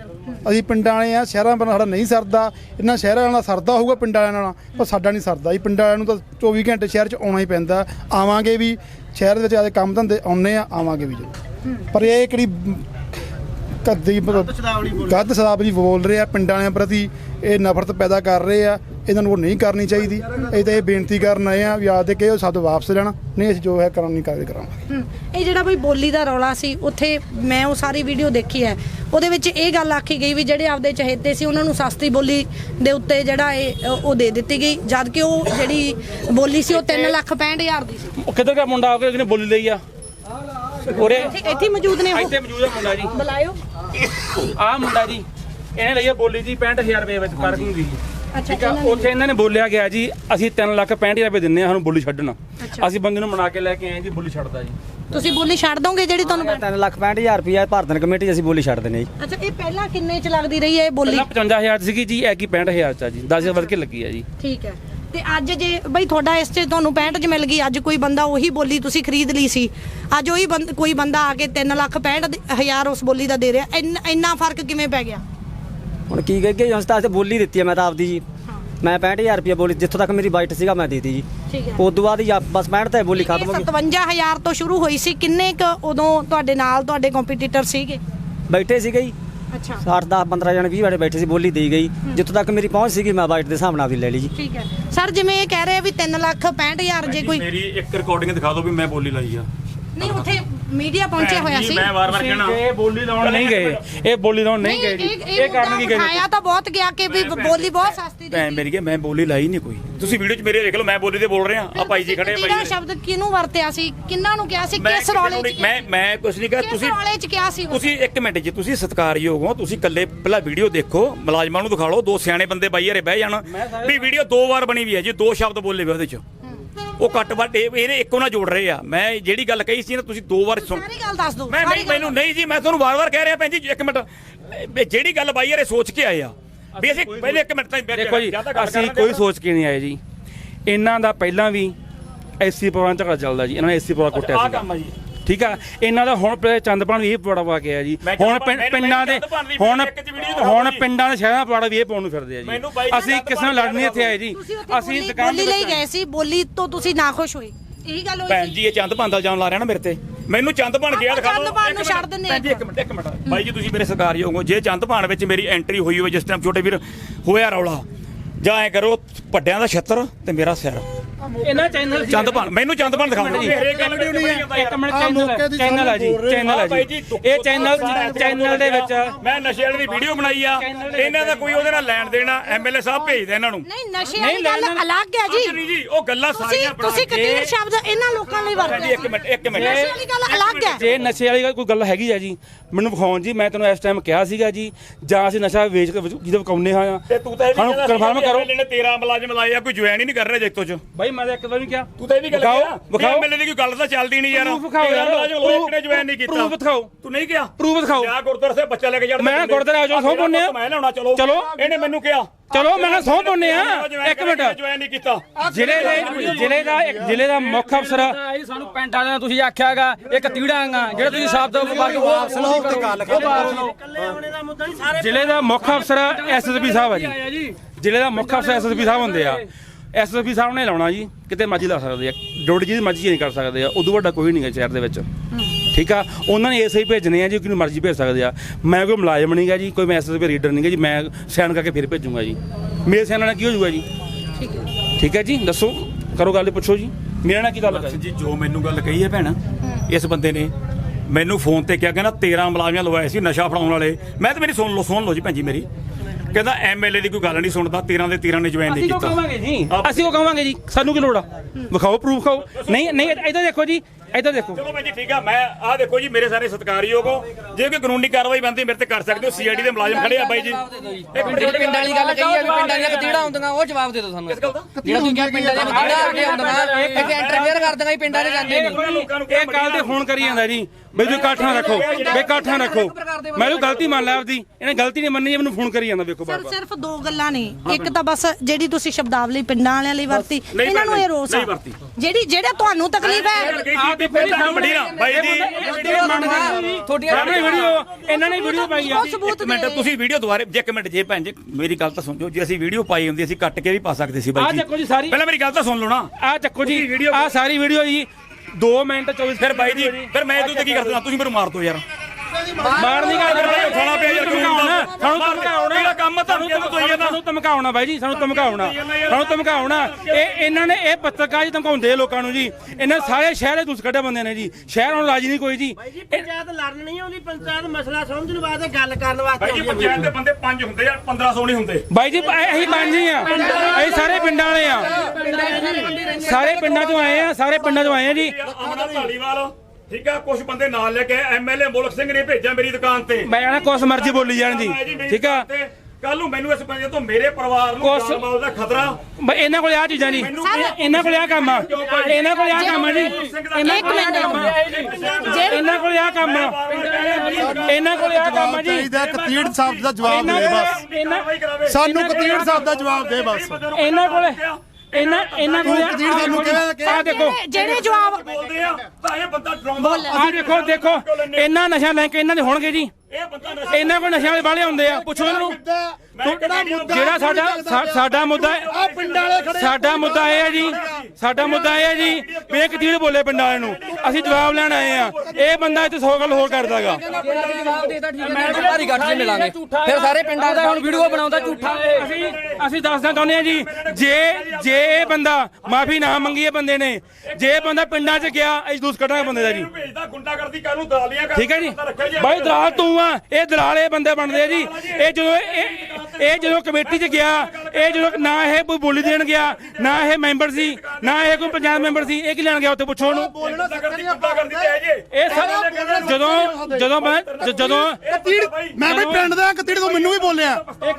ਅਸੀਂ ਪਿੰਡਾਂ ਵਾਲੇ ਆ ਸ਼ਹਿਰਾਂ ਵਾਲਿਆਂ ਸਾਡਾ ਨਹੀਂ ਸਰਦਾ। ਇਹਨਾਂ ਸ਼ਹਿਰਾਂ ਵਾਲਿਆਂ ਦਾ ਸਰਦਾ ਹੋਊਗਾ ਪਿੰਡਾਂ ਵਾਲਿਆਂ ਨਾਲ ਪਰ ਸਾਡਾ ਨਹੀਂ ਸਰਦਾ। ਜੀ ਪਿੰਡਾਂ ਵਾਲਿਆਂ ਨੂੰ ਤਾਂ 24 ਘੰਟੇ ਸ਼ਹਿਰ 'ਚ ਆਉਣਾ ਹੀ ਪੈਂਦਾ। ਆਵਾਂਗੇ ਵੀ। ਸ਼ਹਿਰ ਦੇ ਵਿੱਚ ਆਦੇ ਕੰਮ ਧੰਦੇ ਆਉਨੇ ਆ ਆਵਾਂਗੇ ਵੀ ਜੀ ਪਰ ਇਹ ਕਿਹੜੀ ਕਦੀ ਗੱਦ ਸਦਾਬਲੀ ਬੋਲ ਰਹੇ ਆ ਪਿੰਡਾਂ ਵਾਲਿਆਂ ਪ੍ਰਤੀ ਇਹ ਨਫ਼ਰਤ ਪੈਦਾ ਕਰ ਰਹੇ ਆ ਇਹਨਾਂ ਨੂੰ ਉਹ ਨਹੀਂ ਕਰਨੀ ਚਾਹੀਦੀ। ਇਹ ਤਾਂ ਇਹ ਬੇਨਤੀ ਕਰਨ ਆਏ ਆ ਵੀ ਆਪਦੇ ਕਿ ਉਹ ਸਾਡ ਵਾਪਸ ਲੈਣ ਨਹੀਂ ਅਸੀਂ ਜੋ ਹੈ ਕਰਨ ਨਹੀਂ ਕਰਦੇ ਕਰਾਂਗੇ ਇਹ ਜਿਹੜਾ ਬਈ ਬੋਲੀ ਦਾ ਰੌਲਾ ਸੀ ਉੱਥੇ ਮੈਂ ਉਹ ਸਾਰੀ ਵੀਡੀਓ ਦੇਖੀ ਹੈ। ਉਹਦੇ ਵਿੱਚ ਇਹ ਗੱਲ ਆਖੀ ਗਈ ਵੀ ਜਿਹੜੇ ਆਪਦੇ ਚਹੇਤੇ ਸੀ ਉਹਨਾਂ ਨੂੰ ਸਸਤੀ ਬੋਲੀ ਦੇ ਉੱਤੇ ਜਿਹੜਾ ਇਹ ਉਹ ਦੇ ਦਿੱਤੀ ਗਈ ਜਦ ਕਿ ਉਹ ਜਿਹੜੀ ਬੋਲੀ ਸੀ ਉਹ 3 ਲੱਖ 65 ਹਜ਼ਾਰ ਦੀ ਸੀ। ਉਹ ਕਿੱਧਰ ਗਿਆ ਮੁੰਡਾ? ਆ ਕੇ ਜਿਹਨੇ ਬੋਲੀ ਲਈ ਆ? ਉਰੇ। ਇੱਥੇ ਮੌਜੂਦ ਨੇ ਉਹ। ਇੱਥੇ ਮੌਜੂਦ ਆ ਮੁੰਡਾ ਜੀ। ਬੁਲਾਇਓ। ਆਹ ਮੁੰਡਾ ਜੀ। ਇਹਨੇ ਲਈ ਆ ਬੋਲੀ ਜੀ 65000 ਰੁਪਏ ਵਿੱਚ ਪਾਰਕਿੰਗ ਦੀ ਅੱਛਾ ਠੀਕ ਆ? ਉੱਥੇ ਇਹਨਾਂ ਨੇ ਬੋਲਿਆ ਗਿਆ ਜੀ ਅਸੀਂ 3 ਲੱਖ 65000 ਰੁਪਏ ਦਿੰਨੇ ਆ ਸਾਨੂੰ ਬੋਲੀ ਛੱਡਣ। ਅਸੀਂ ਬੰਦੇ ਨੂੰ ਮਨਾ ਕੇ ਲੈ ਕੇ ਆਏ ਜੀ ਬੋਲੀ ਛੱਡਦਾ ਜੀ। ਤੁਸੀਂ ਬੋਲੀ ਛੱਡ ਦੋਗੇ ਜਿਹੜੀ ਤੁਹਾਨੂੰ 3 ਲੱਖ 65000 ਰੁਪਇਆ ਭਾਰਤਨ ਕਮੇਟੀ 'ਚ ਅਸੀਂ ਬੋਲੀ ਛੱਡ ਦਿੰਦੇ ਜੀ। ਅੱਛਾ ਇਹ ਪਹਿਲਾਂ ਕਿੰਨੇ ਚ ਲੱਗਦੀ ਰਹੀ ਹੈ ਇਹ ਬੋਲੀ? ਪਹਿਲਾਂ 55000 ਚ ਸੀਗੀ ਜੀ ਐ ਕੀ 65000 ਚ ਆ ਜੀ। 10000 ਵੱਧ ਕੇ ਲੱਗੀ ਆ ਜੀ। ਠੀਕ ਹੈ। ਤੇ ਅੱਜ ਜੇ ਬਈ ਤੁਹਾਡਾ ਇਸ 'ਚ ਤੁਹਾਨੂੰ 65 ਚ ਮਿਲ ਗਈ ਅੱਜ ਕੋਈ ਬੰਦਾ ਉਹੀ ਬੋਲੀ ਤੁਸੀਂ ਖਰੀਦ ਲਈ ਸੀ। ਅੱਜ ਉਹੀ ਬੰਦ- ਕੋਈ ਬੰਦਾ ਆ ਕੇ 3 ਲੱਖ 65 ਹਜ਼ਾਰ ਉਸ ਬੋਲੀ ਦਾ ਦੇ ਰਿਹਾ। ਇੰਨ- ਇੰਨਾ ਫ਼ਰਕ ਕਿਵੇਂ ਪੈ ਗਿਆ? ਹੁਣ ਕੀ ਕਹੇ ਹੁਣ ਤਾਂ ਅਸੀਂ ਬੋਲੀ ਦਿੱਤੀ ਹੈ ਮੈਂ ਤਾਂ ਆਪਦੀ ਜੀ। ਮੈਂ 65000 ਰੁਪਇਆ ਬੋਲੀ ਜਿੱਥੋਂ ਤੱਕ ਮੇਰੀ ਬਾਈਟ ਸੀਗਾ ਮੈਂ ਦਿੱਤੀ ਜੀ। ਠੀਕ ਹੈ। ਉਸ ਤੋਂ ਬਾਅਦ ਹੀ ਬਸ 65 ਤੇ ਬੋਲੀ ਖਤਮ ਹੋ ਗਈ। 57000 ਤੋਂ ਸ਼ੁਰੂ ਹੋਈ ਸੀ। ਕਿੰਨੇ ਕ ਉਦੋਂ ਤੁਹਾਡੇ ਨਾਲ ਤੁਹਾਡੇ ਕੰਪੀਟੀਟਰ ਸੀਗੇ? ਬੈਠੇ ਸੀਗੇ ਜੀ। ਅੱਛਾ। 8 10 15 ਜਣੇ 20 ਵਾਲੇ ਬੈਠੇ ਸੀ ਬੋਲੀ ਦੇਈ ਗਈ। ਜਿੱਥੋਂ ਤੱਕ ਮੇਰੀ ਪਹੁੰਚ ਸੀਗੀ ਮੈਂ ਬਾਈਟ ਦੇ ਹਿਸਾਬ ਨਾਲ ਵੀ ਲੈ ਲਈ ਜੀ। ਠੀਕ ਹੈ। ਸਰ ਜਿਵੇਂ ਇਹ ਕਹਿ ਰਹੇ ਆ ਵੀ 3 ਲੱਖ 65000 ਜੇ ਕੋਈ ਮੇਰੀ ਇੱਕ ਰਿਕਾਰਡਿੰਗ ਦਿਖਾ ਦਿਓ ਵੀ ਮੈਂ ਬੋਲੀ ਲਾਈ ਆ। ਨਹੀਂ ਉੱਥੇ ਮੀਡੀਆ ਪਹੁੰਚਿਆ ਹੋਇਆ ਸੀ। ਮੈਂ ਵਾਰ-ਵਾਰ ਕਹਿਣਾ। ਇਹ ਬੋਲੀ ਲਾਉਣ ਨਹੀਂ ਗਏ। ਇਹ ਬੋਲੀ ਲਾਉਣ ਨਹੀਂ ਗਏ ਜੀ। ਇਹ ਕਰਨ ਕੀ ਗਏ ਆਇਆ ਤਾਂ ਬਹੁਤ ਗਿਆ ਕਿ ਵੀ ਬੋਲੀ ਬਹੁਤ ਸਸਤੀ ਭੈਣ ਦੀ ਮੇਰੀ ਕਿ ਮੈਂ ਬੋਲੀ ਲਾਈ ਨਹੀਂ ਕੋਈ। ਤੁਸੀਂ ਵੀਡੀਓ 'ਚ ਮੇਰੇ ਦੇਖ ਲਓ ਮੈਂ ਬੋਲੀ ਤੇ ਬੋਲ ਰਿਹਾ। ਆ ਭਾਈ ਜੀ ਖੜੇ ਆ, ਜਿਹੜਾ ਭਾਈ ਜੀ। ਸ਼ਬਦ ਕਿਹਨੂੰ ਵਰਤਿਆ ਸੀ? ਕਿੰਨਾਂ ਨੂੰ ਕਿਹਾ ਸੀ? ਮੈਂ ਕਿਸ ਰੌਲੇ 'ਚ ਮੈਂ ਮੈਂ ਕੁਝ ਨਹੀਂ ਕਿਹਾ। ਕਿਸ ਤੁਸੀਂ ਰੌਲੇ 'ਚ ਕਿਹਾ ਸੀ ਉਹ? ਤੁਸੀਂ ਇੱਕ ਮਿੰਟ ਜੀ ਤੁਸੀਂ ਸਤਿਕਾਰਯੋਗ ਹੋ। ਤੁਸੀਂ ਇਕੱਲੇ ਪਹਿਲਾਂ ਵੀਡੀਓ ਦੇਖੋ ਮੁਲਾਜ਼ਮਾਂ ਨੂੰ ਦਿਖਾ ਲਓ। ਦੋ ਸਿਆਣੇ ਬੰਦੇ ਬਾਈ ਹਰੇ ਬਹਿ ਜਾਣ। ਵੀ ਵੀਡੀਓ ਦੋ ਵਾਰ ਬਣੀ ਵੀ ਹੈ ਜੀ ਦੋ ਸ਼ਬਦ ਬੋਲੇ ਵੀ ਉਹਦੇ 'ਚ। ਉਹ ਘੱਟ ਵੱਟ ਇਹ ਇਹਨੇ ਇੱਕੋ ਨਾਲ ਜੋੜ ਰਹੇ ਆ। ਮੈਂ ਜਿਹੜੀ ਗੱਲ ਕਹੀ ਸੀ ਨਾ ਤੁਸੀਂ ਦੋ ਵਾਰ ਸੁਣ ਸਾਰੀ ਗੱਲ ਦੱਸ ਦਿਓ ਮੈਂ ਨਹੀਂ ਮੈਨੂੰ ਨਹੀਂ ਜੀ ਮੈਂ ਤੁਹਾਨੂੰ ਵਾਰ-ਵਾਰ ਕਹਿ ਰਿਹਾ ਭੈਣ ਜੀ ਇੱਕ ਮਿੰਟ। ਇਹ ਜਿਹੜੀ ਗੱਲ ਬਾਈ ਯਾਰੇ ਸੋਚ ਕੇ ਆਏ ਆ। ਵੀ ਅਸੀਂ ਪਹਿਲੇ ਇੱਕ ਮਿੰਟ ਤਾਂ ਦੇਖੋ ਜੀ ਅਸੀਂ ਕੋਈ ਸੋਚ ਕੇ ਨਹੀਂ ਆਏ ਜੀ। ਇਹਨਾਂ ਦਾ ਪਹਿਲਾਂ ਵੀ ਐਸੀ ਪਰਿਵਾਰਾਂ ਝਗੜਾ ਚੱਲਦਾ ਜੀ। ਇਹਨਾਂ ਨੇ ਐਸੀ ਪਰਿਵਾਰ ਕੁੱਟਿਆ ਆਹ ਸੀਗਾ ਕੰਮ ਆ ਜੀ। ਠੀਕ ਆ? ਇਹਨਾਂ ਦਾ ਹੁਣ ਪਹਿਲੇ ਚੰਦਪਾਣ ਵੀ ਇਹ ਪਵਾੜਾ ਪਾ ਕੇ ਆ ਜੀ। ਮੈਂ ਹੁਣ ਚੰਦਪਾਣ- ਪਿੰ- ਮੈਨੂੰ- ਪਿੰਡਾਂ ਦੇ ਮੈਨੂੰ ਚੰਦਪਾਣ ਦੀ ਹੁਣ ਇੱਕ ਚ ਵੀਡੀਓ ਦਿਖਾਓ ਹੁਣ ਜੀ। ਪਿੰਡਾਂ ਦੇ ਸ਼ਹਿਰਾਂ ਦਾ ਪਵਾੜਾ ਵੀ ਇਹ ਪਾਉਣ ਨੂੰ ਫਿਰਦੇ ਆ ਜੀ। ਮੈਨੂੰ ਬਾਈ ਜੀ ਅਸੀਂ ਕਿਸੇ ਨੂੰ ਲੜਨ ਇੱਥੇ ਆਏ ਜੀ। ਤੁਸੀਂ ਉੱਥੇ ਅਸੀਂ ਬੋਲੀ- ਦੁਕਾਨ ਬੋਲੀ ਦੇ ਲਈ ਵਿੱਚ ਗਏ ਸੀ ਬੋਲੀ ਤੋਂ ਤੁਸੀਂ ਨਾਖੁਸ਼ ਹੋਏ। ਇਹੀ ਗੱਲ ਹੋਈ ਭੈਣ ਸੀ। ਜੀ ਇਹ ਚੰਦ ਭਾਂਦਾ ਜਾਣ ਲਾ ਰਿਹਾ ਨਾ ਮੇਰੇ ਤੇ। ਮੈਨੂੰ ਚੰਦ ਭਾਣ ਗਿਆ ਦਿਖਾ ਦਿਓ। ਚੰਦ ਭਾਣ ਇੱਕ ਨੂੰ ਮਿੰਟ, ਛੱਡ ਦਿੰਦੇ ਭੈਣ ਜੀ। ਇੱਕ ਮਿੰਟ ਇੱਕ ਮਿੰਟ। ਬਾਈ ਜੀ ਤੁਸੀਂ ਮੇਰੇ ਸਰਕਾਰਯੋਗ ਹੋ। ਜੇ ਚੰਦ ਭਾਣ ਵਿੱਚ ਮੇਰੀ ਐਂਟਰੀ ਹੋਈ ਹੋਵੇ ਜਿਸ ਟਾਈਮ ਛੋਟੇ ਵੀਰ ਹੋਇਆ ਰੌਲਾ ਜਾਂ ਐ ਕਰੋ ਵੱਡਿਆਂ ਦਾ ਛੱਤਰ ਤੇ ਮੇਰਾ ਸਿਰ। ਇਹਨਾਂ ਚੈਨਲ ਚੰਦ ਭਾਣ ਮੈਨੂੰ ਚੰਦ ਭਾਣ ਦਿਖਾਓ ਜੀ ਇੱਕ ਮਿੰਟ ਚੈਨਲ ਚੈਨਲ ਆ ਜੀ ਚੈਨਲ ਆ ਜੀ। ਇਹ ਚੈਨਲ ਚੈਨਲ ਦੇ ਵਿੱਚ ਮੈਂ ਨਸ਼ੇ ਵਾਲੀ ਦੀ ਵੀਡੀਓ ਬਣਾਈ ਆ। ਇਹਨਾਂ ਦਾ ਕੋਈ ਉਹਦੇ ਨਾਲ ਲੈਣ ਦੇਣਾ ਐਮਐਲਏ ਸਾਹਿਬ ਭੇਜਦੇ ਇਹਨਾਂ ਨੂੰ। ਨਹੀਂ ਨਸ਼ੇ ਵਾਲੀ ਗੱਲ ਅਲੱਗ ਹੈ ਜੀ। ਜੀ ਉਹ ਗੱਲਾਂ ਸਾਰੀਆਂ ਤੁਸੀਂ ਕਤੀਰ ਸ਼ਬਦ ਇਹਨਾਂ ਲੋਕਾਂ ਲਈ ਭੈਣ ਜੀ ਇੱਕ ਮਿੰਟ ਇੱਕ ਮਿੰਟ। ਨਸ਼ੇ ਵਾਲੀ ਗੱਲ ਅਲੱਗ ਹੈ। ਜੇ ਨਸ਼ੇ ਵਾਲੀ ਕੋਈ ਗੱਲ ਹੈਗੀ ਆ ਜੀ ਮੈਨੂੰ ਵਿਖਾਉਣ ਜੀ ਮੈਂ ਤੈਨੂੰ ਇਸ ਟਾਈਮ ਕਿਹਾ ਸੀਗਾ ਜੀ ਜਾਂ ਅਸੀਂ ਨਸ਼ਾ ਵੇਚ ਕੇ ਜਿਹਦੇ ਵਿਕਾਉਂਦੇ ਹਾਂ ਤੇ ਤੂੰ ਤਾਂ ਇਹ ਵੀ ਕਨਫਰਮ ਕਰੋ। 13 ਮੁਲਾਜ਼ਮ ਲਾਏ ਆ ਕੋਈ ਜੁਆਇਨ ਹੀ ਨਹੀਂ ਕਰ ਰਿਹਾ ਜੈਕਤੋ ਚ। ਬਾਈ ਮੈਂ ਤਾਂ ਇੱਕ ਵਾਰ ਵੀ ਕਿਹਾ ਤੂੰ ਤਾਂ ਇਹ ਵੀ ਗੱਲ ਵਿਖਾਓ, ਕਿਹਾ ਵਿਖਾਓ। ਐਮਐਲਏ ਦੀ ਕੋਈ ਗੱਲ ਤਾਂ ਚੱਲਦੀ ਨਹੀਂ ਯਾਰ। Proof ਵਿਖਾਓ ਯਾਰ। ਮੁਲਾਜ਼ਮ ਲੋਕ ਇੱਕ ਨੇ ਜੁਆਇਨ ਨਹੀਂ ਕੀਤਾ। Proof ਦਿਖਾਓ। ਤੂੰ ਨਹੀਂ ਕਿਹਾ। Proof ਦਿਖਾਓ। ਜਾ ਗੁਰਦੁਆਰੇ ਸੇ ਬੱਚਾ ਲੈ ਕੇ ਜਾਣਾ ਮੈਂ ਗੁਰਦੁਆਰੇ ਆ ਜਾਓ, ਸਹੁੰ ਪਾਉਂਦੇ ਆ। ਮੈਂ ਲਾਉਣਾ ਚਲੋ। ਚਲੋ। ਇਹਨੇ ਮੈਨੂੰ ਕਿਹਾ। ਚਲੋ ਮੈਂ ਕਿਹਾ ਸਹੁੰ ਪਾਉਂਦੇ ਆ। ਇੱਕ ਮਿੰਟ। ਜੁਆਇਨ ਨਹੀਂ ਕੀਤਾ। ਜ਼ਿਲ੍ਹੇ ਦੇ ਜ਼ਿਲ੍ਹੇ ਦਾ ਇੱਕ ਜ਼ਿਲ੍ਹੇ ਦਾ ਮੁੱਖ ਅਫਸਰ ਸਾਨੂੰ ਪਿੰਡ ਵਾਲਿਆਂ ਨੂੰ ਤੁਸੀਂ ਆਖਿਆਗਾ ਇੱਕ ਤੀੜਾਂਗਾ ਜਿਹੜਾ ਤੁਸੀਂ ਸ਼ਬਦ ਵਾਪਸ ਵਾਪਸ ਲਓ ਤੇ ਗੱਲ ਉਹ ਵਾਪਸ ਲਓ ਜ਼ਿਲ੍ਹੇ ਦਾ ਮੁੱਖ ਅਫਸਰ ਐਸਐਸਪੀ ਸਾਹਿਬ ਆ ਜੀ। ਜ਼ਿਲ੍ਹੇ ਦਾ ਮੁੱਖ ਅਫਸਰ ਐਸਐਸਪੀ ਸਾਹਿਬ ਹੁੰਦੇ ਆ। ਐਸਐਸਪੀ ਸਾਹਿਬ ਨੇ ਲਾਉਣਾ ਜੀ ਕਿਤੇ ਮਰਜ਼ੀ ਲਾ ਸਕਦੇ ਆ। ਡਿਊਟੀ ਜੀ ਮਰਜ਼ੀ ਨਹੀਂ ਕਰ ਸਕਦੇ ਆ ਉਦੋਂ ਵੱਡਾ ਕੋਈ ਨਹੀਂ ਹੈ ਸ਼ਹਿਰ ਦੇ ਵਿੱਚ। ਠੀਕ ਆ? ਉਹਨਾਂ ਨੇ ਐਸਆਈ ਭੇਜਣੇ ਆ ਜੀ ਕਿਨੂੰ ਮਰਜ਼ੀ ਭੇਜ ਸਕਦੇ ਆ। ਮੈਂ ਕੋਈ ਮੁਲਾਜ਼ਮ ਨਹੀਂਗਾ ਜੀ ਕੋਈ ਮੈਸੇਜ ਪੇ ਰੀਡਰ ਨਹੀਂਗਾ ਜੀ ਮੈਂ ਸਾਈਨ ਕਰਕੇ ਫਿਰ ਭੇਜੂੰਗਾ ਜੀ। ਮੇਰੇ ਸਾਈਨ ਨਾਲ ਕੀ ਹੋ ਜਾਊਗਾ ਜੀ? ਠੀਕ ਹੈ। ਠੀਕ ਹੈ ਜੀ? ਦੱਸੋ ਕਰੋ ਗੱਲ ਪੁੱਛੋ ਜੀ। ਮੇਰੇ ਨਾਲ ਕੀ ਗੱਲ ਕਰ? ਜੀ ਜੋ ਮੈਨੂੰ ਗੱਲ ਕਹੀ ਹੈ ਭੈਣ ਇਸ ਬੰਦੇ ਨੇ ਮੈਨੂੰ ਫੋਨ ਤੇ ਕਿਹਾ ਕਹਿੰਦਾ 13 ਮੁਲਾਜ਼ਮਾਂ ਲਵਾਏ ਸੀ ਨਸ਼ਾ ਫੜਾਉਣ ਵਾਲੇ। ਮੈਂ ਤਾਂ ਮੇਰੀ ਸੁਣ ਲਓ ਸੁਣ ਲਓ ਜੀ ਭੈਣ ਜੀ ਮੇਰੀ। ਕਹਿੰਦਾ ਐਮਐਲਏ ਦੀ ਕੋਈ ਗੱਲ ਨਹੀਂ ਸੁਣਦਾ 13 ਦੇ 13 ਨੇ ਜੁਆਇਨ ਨਹੀਂ ਅਸੀਂ ਉਹ ਕੀਤਾ। ਕਹਾਂਗੇ ਜੀ? ਅਸੀਂ ਉਹ ਕਹਾਂਗੇ ਜੀ ਸਾਨੂੰ ਕੀ ਲੋੜ ਆ? ਵਿਖਾਓ ਪ੍ਰੂਫ ਖਾਓ ਨਹੀਂ ਨਹੀਂ ਇੱਧਰ ਦੇਖੋ ਜੀ ਇੱਧਰ ਦੇਖੋ। ਚਲੋ ਭਾਈ ਜੀ ਠੀਕ ਆ ਮੈਂ ਆਹ ਦੇਖੋ ਜੀ ਮੇਰੇ ਸਾਰੇ ਸਤਿਕਾਰਯੋਗ ਹੋ। ਜੇ ਕੋਈ ਕਾਨੂੰਨੀ ਕਾਰਵਾਈ ਬੰਦੀ ਮੇਰੇ ਤੇ ਕਰ ਸਕਦੇ ਹੋ। ਸੀਆਈਡੀ ਦੇ ਮੁਲਾਜ਼ਮ ਖੜੇ ਆ ਬਾਈ ਜੀ। ਇੱਕ ਮਿੰਟ ਜਿਹੜੀ ਪਿੰਡਾਂ ਵਾਲੀ ਗੱਲ ਕਹੀ ਹੈ ਵੀ ਪਿੰਡਾਂ ਦੀਆਂ ਕਤੀੜਾਂ ਆਉਂਦੀਆਂ ਉਹ ਜਵਾਬ ਦੇ ਦਿਓ ਸਾਨੂੰ। ਜਿਹੜਾ ਤੁਸੀਂ ਕਿਹਾ ਪਿੰਡਾਂ ਦੀਆਂ ਕਤੀੜਾਂ ਆ ਕੇ ਆਉਂਦੀਆਂ ਇੱਥੇ ਇੰਟਰਫੇਅਰ ਕਰ ਦਿੰਦਾ ਪਿੰਡਾਂ ਦੇ ਜਾਂਦੇ ਨਹੀਂ। ਇਹ ਕੱਲ ਤੇ ਫੋਨ ਕਰੀ ਜਾਂਦਾ ਜੀ। ਤੂੰ ਇਕੱਠ ਰੱਖੋ ਬਈ ਇਕੱਠ ਰੱਖੋ। ਮੈਂ ਤੂੰ ਗਲਤੀ ਮੰਨ ਲਿਆ ਆਪਦੀ। ਇਹਨੇ ਗਲਤੀ ਨਹੀਂ ਮੰਨੀ ਮੈਨੂੰ ਫੋਨ ਕਰੀ ਜਾਂਦਾ ਵੇਖੋ ਬਾਰ ਸਿਰਫ ਦੋ ਗੱਲਾਂ ਨੇ। ਇੱਕ ਤਾਂ ਬਸ ਜਿਹੜੀ ਤੁਸੀਂ ਸ਼ਬਦਾਵਲੀ ਪਿੰਡਾਂ ਵਾਲਿਆਂ ਲਈ ਵਰਤੀ ਇਹਨਾਂ ਨੂੰ ਇਹ ਰੋਸ ਆ। ਜਿਹੜੀ ਜਿਹੜਾ ਤੁਹਾਨੂੰ ਤਕਲੀਫ ਹੈ। ਆਹ ਦੇਖੋ ਜੀ ਨਾ ਬਾਈ ਜੀ ਸਾਹਮਣੇ ਵੀਡੀਓ ਇਹਨਾਂ ਨੇ ਵੀਡੀਓ ਪਾਈ ਆ। ਇੱਕ ਮਿੰਟ। ਤੁਸੀਂ ਵੀਡੀਓ ਦੁਬਾਰੇ ਜੇ ਇੱਕ ਮਿੰਟ ਜੇ ਭੈਣ ਜੀ ਮੇਰੀ ਗੱਲ ਤਾਂ ਸੁਣ ਜੋ ਅਸੀਂ ਵੀਡੀਓ ਪਾਈ ਹੁੰਦੀ ਅਸੀਂ ਕੱਟ ਕੇ ਵੀ ਪਾ ਸਕਦੇ ਸੀ ਬਾਈ ਜੀ। ਦੇਖੋ ਜੀ ਸਾਰੀ ਪਹਿਲਾਂ ਮੇਰੀ ਗੱਲ ਤਾਂ ਸੁਣ ਲਓ ਨਾ। ਆਹ ਚੱਕੋ ਜੀ। ਆਹ ਸਾਰੀ ਵੀਡੀਓ ਜੀ। 2 ਮਿੰਟ 24 ਫਿਰ ਬਾਈ ਜੀ ਫਿਰ ਮੈਂ ਇਹਦੇ ਤੇ ਕੀ ਕਰਦਾ ਤੁਸੀਂ ਮੈਨੂੰ ਮਾਰ ਦਿਓ ਯਾਰ। ਮਾਰ ਨਹੀਂ ਗੱਲ ਫਿਰ ਉਠਾਉਣਾ ਪਿਆ ਯਾਰ। ਸਾਨੂੰ ਧਮਕਾਉਣਾ। ਜਿਹੜਾ ਕੰਮ ਧਮਕੀਆਂ ਤੋਂ ਦੋਈ ਜਾਂਦਾ। ਸਾਨੂੰ ਧਮਕਾਉਣਾ ਬਾਈ ਜੀ ਸਾਨੂੰ ਧਮਕਾਉਣਾ। ਸਾਨੂੰ ਧਮਕਾਉਣਾ। ਇਹ ਇਹਨਾਂ ਨੇ ਇਹ ਪੱਤਰਕਾਰ ਜੀ ਧਮਕਾਉਂਦੇ ਲੋਕਾਂ ਨੂੰ ਜੀ। ਇਹਨਾਂ ਸਾਰੇ ਸ਼ਹਿਰ ਦੇ ਦੁਸ ਕੱਢੇ ਬੰਦੇ ਨੇ ਜੀ। ਸ਼ਹਿਰ ਹੁਣ ਰਾਜੀ ਨਹੀਂ ਕੋਈ ਜੀ। ਪੰਚਾਇਤ ਲੜਨ ਨਹੀਂ ਆਉਂਦੀ ਪੰਚਾਇਤ ਮਸਲਾ ਸਮਝਣ ਵਾਸਤੇ ਗੱਲ ਕਰਨ ਵਾਸਤੇ ਬਾਈ ਜੀ ਪੰਚਾਇਤ ਦੇ ਬੰਦੇ ਪੰਜ ਹੁੰਦੇ ਆ 1500 ਨਹੀਂ ਹੁੰਦੇ। ਬਾਈ ਜੀ ਅਸੀਂ ਪੰਜ ਹੀ ਆ। ਅਸੀਂ ਸਾਰੇ ਪਿੰਡਾਂ ਵਾਲੇ ਆ। ਸਾਰੇ ਪਿੰਡਾਂ ਤੋਂ ਆਏ ਆ ਸਾਰੇ ਪਿੰਡਾਂ ਤੋਂ ਆਏ ਆ ਜੀ। ਠੀਕ ਆ ਕੁਝ ਬੰਦੇ ਨਾਲ ਲੈ ਕੇ ਐਮਐਲਏ ਮੁਲਕ ਸਿੰਘ ਨੇ ਭੇਜਿਆ ਮੇਰੀ ਦੁਕਾਨ ਤੇ। ਮੈਂ ਨਾ ਕੁਛ ਮਰਜ਼ੀ ਬੋਲੀ ਜਾਣ ਜੀ ਠੀਕ ਆ? ਕੱਲ ਨੂੰ ਮੈਨੂੰ ਇਸ ਬੰਦੇ ਤੋਂ ਮੇਰੇ ਪਰਿਵਾਰ ਨੂੰ ਕੁਛ- ਜਾਨ ਮਾਲ ਦਾ ਖਤਰਾ ਬਈ ਇਹਨਾਂ ਕੋਲ ਆ ਚੀਜ਼ਾਂ ਜੀ। ਇਹਨਾਂ ਕੋਲ ਆ ਕੰਮ ਆ। ਇਹਨਾਂ ਕੋਲ ਆ ਕੰਮ ਆ ਜੀ। ਇਹਨਾਂ ਇੱਕ ਕੋਲ ਕੰਮ ਆ। ਇਹਨਾਂ ਕੋਲ ਆ ਕੰਮ ਆ ਇਹਨਾਂ ਕੋਲ ਆ ਕੰਮ ਆ ਜੀ। ਚਾਹੀਦਾ ਕਤੀੜ ਸਾਹਿਬ ਦਾ ਜਵਾਬ ਦੇ ਬਸ ਇਹਨਾਂ ਸਾਨੂੰ ਕਤੀੜ ਸਾਹਿਬ ਦਾ ਜਵਾਬ ਦੇ ਬਸ। ਇਹਨਾਂ ਕੋਲ ਇਹਨਾਂ ਇਹਨਾਂ ਕੋਲ ਤੂੰ ਕਤੀੜ ਸਾਨੂੰ ਕਿਵੇਂ ਆ ਦੇਖੋ। ਜਿਹੜੇ- ਜਵਾਬ ਬੋਲਦੇ ਆ ਤਾਂ ਇਹ ਬੰਦਾ ਡਰਾਉਂਦਾ ਆ ਦੇਖੋ ਦੇਖੋ। ਇਹਨਾਂ ਨਸ਼ਾ ਲੈ ਕੇ ਇਹਨਾਂ ਦੇ ਹੋਣਗੇ ਜੀ। ਇਹ ਬੰਦਾ ਨਸ਼ਾ ਇਹਨਾਂ ਕੋਲ ਨਸ਼ਿਆਂ ਵਾਲੇ ਬਾਲੇ ਹੁੰਦੇ ਆ। ਪੁੱਛੋ ਇਹਨਾਂ ਨੂੰ। ਜਿਹੜਾ ਸਾਡਾ ਸਾ- ਸਾਡਾ ਮੁੱਦਾ ਆ ਪਿੰਡਾਂ ਵਾਲੇ ਸਾਡਾ ਮੁੱਦਾ ਇਹ ਹੈ ਜੀ। ਸਾਡਾ ਮੁੱਦਾ ਇਹ ਹੈ ਜੀ। ਕਤੀੜ ਬੋਲੇ ਪਿੰਡਾਂ ਵਾਲੇ ਨੂੰ। ਅਸੀਂ ਜਵਾਬ ਲੈਣ ਆਏ ਆ। ਇਹ ਬੰਦਾ ਇੱਥੇ ਸੌ ਗੱਲ ਹੋਰ ਕਰਦਾਗਾ। ਜਵਾਬ ਦੇਤਾ ਠੀਕ ਹੈ ਸਾਰੀ ਗੱਠ ਚ ਮਿਲਾਂਗੇ। ਫਿਰ ਸਾਰੇ ਪਿੰਡਾਂ ਦਾ ਹੁਣ ਵੀਡੀਓ ਬਣਾਉਂਦਾ ਝੂਠਾ। ਅਸੀਂ ਅਸੀਂ ਦੱਸਣਾ ਚਾਹੁੰਦੇ ਆ ਜੀ ਜੇ ਜੇ ਇਹ ਬੰਦਾ ਮਾਫੀ ਨਾ ਮੰਗੀ ਇਹ ਬੰਦੇ ਨੇ ਜੇ ਬੰਦਾ ਪਿੰਡਾਂ 'ਚ ਗਿਆ ਅਸੀਂ ਦੂਸ ਕੱਢਾਂਗੇ ਬੰਦੇ ਦਾ ਜੀ। ਭੇਜਦਾ ਗੁੰਡਾਗਰਦੀ ਕੱਲ ਨੂੰ ਦਲਾਲੀਆਂ ਕਰ ਠੀਕ ਹੈ ਜੀ? ਬਾਈ ਦਲਾਲ ਤੂੰ ਆ ਇਹ ਦਲਾਲ ਇਹ ਬੰਦੇ ਬਣਦੇ ਆ ਜੀ। ਇਹ ਜਦੋਂ ਇਹ ਇਹ ਜਦੋਂ ਕਮੇਟੀ 'ਚ ਗਿਆ ਇਹ ਜਦੋਂ ਨਾ ਇਹ ਕੋਈ ਬੋਲੀ ਦੇਣ ਗਿਆ ਨਾ ਇਹ ਮੈਂਬਰ ਸੀ ਨਾ ਇਹ ਕੋਈ ਪੰਚਾਇਤ ਮੈਂਬਰ ਸੀ ਇਹ ਕੀ ਲੈਣ ਗਿਆ ਉੱਥੇ ਪੁੱਛੋ ਉਹਨੂੰ? ਗੁੰਡਾਗਰਦੀ ਗੁੰਡਾਗਰਦੀ ਤੇ ਹੈ ਜੀ? ਇਹ ਸਭ ਜਦੋਂ ਜਦੋਂ ਮੈਂ ਜ- ਜਦੋਂ ਕਤੀੜ ਮੈਂ ਵੀ ਪਿੰਡ ਦਾ ਕਤੀੜ ਤੋਂ ਮੈਨੂੰ ਵੀ ਬੋਲਿਆ।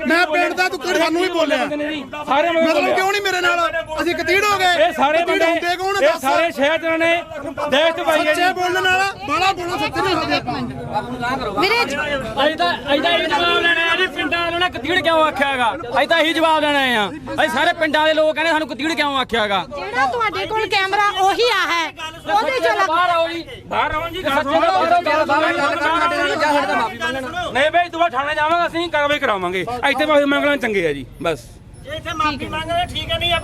ਮੈਂ ਪਿੰਡ ਦਾ ਤੂੰ ਕਤੀੜ ਸਾਨੂੰ ਵੀ ਬੋਲਿਆ। ਸਾਰੇ ਮਤਲਬ। ਕਿਉਂ ਨਹੀਂ ਮੇਰੇ ਨਾਲ? ਅਸੀਂ ਕਤੀੜ ਹੋ ਗਏ। ਇਹ ਸਾਰੇ ਕਤੀੜ ਬੰਦੇ ਹੁੰਦੇ ਕੌਣ ਇਹ ਦੱਸ ਸਾਰੇ ਸ਼ਹਿਰ ਦੇ ਨੇ। ਦੇਖ ਪਾਈ ਹੈ ਸੱਚੇ ਜੀ। ਬੋਲਣ ਵਾਲਾ ਬਾਲਾ ਬੋਲਣਾ ਸੱਚੇ ਨਹੀਂ ਹੁੰਦੇ ਆਪਾਂ ਵੀਰੇ ਅਸੀਂ ਤਾਂ ਅਸੀਂ ਤਾਂ ਇਹ ਜਵਾਬ ਲੈਣਾ ਹੈ ਪਿੰਡਾਂ ਵਾਲਿਆਂ ਨੇ ਕਤੀੜ ਕਿਉਂ ਆਖਿਆਗਾ ਅਸੀਂ ਤਾਂ ਇਹੀ ਜਵਾਬ ਲੈਣਾ ਆ ਅਸੀਂ ਸਾਰੇ ਪਿੰਡਾਂ ਦੇ ਲੋਕ ਕਹਿੰਦੇ ਸਾਨੂੰ ਕਤੀੜ ਕਿਉਂ ਆਖਿਆਗਾ ਜਿਹੜਾ ਤੁਹਾਡੇ ਕੋਲ ਕੈਮਰਾ ਉਹੀ ਆ ਹੈ। ਉਹਦੇ ਚ ਲੱਗ ਬਾਹਰ ਆਓ ਜੀ। ਬਾਹਰ ਆਉਣ ਜੀ ਗੱਲ ਗੱਲ ਬਾਹਰ ਗੱਲ ਮੰਗਣ। ਨਹੀਂ ਬਈ ਦੁਬਾਰਾ ਥਾਣੇ ਜਾਵਾਂਗੇ ਅਸੀਂ ਕਾਰਵਾਈ ਕਰਾਵਾਂਗੇ। ਇੱਥੇ ਮਾਫੀ ਮੰਗਣਾ ਚੰਗੇ ਆ ਜੀ ਬਸ। ਇੱਥੇ ਮਾਫੀ ਮੰਗਦੇ ਠੀਕ ਹੈ ਨਹੀਂ ਆਪਾਂ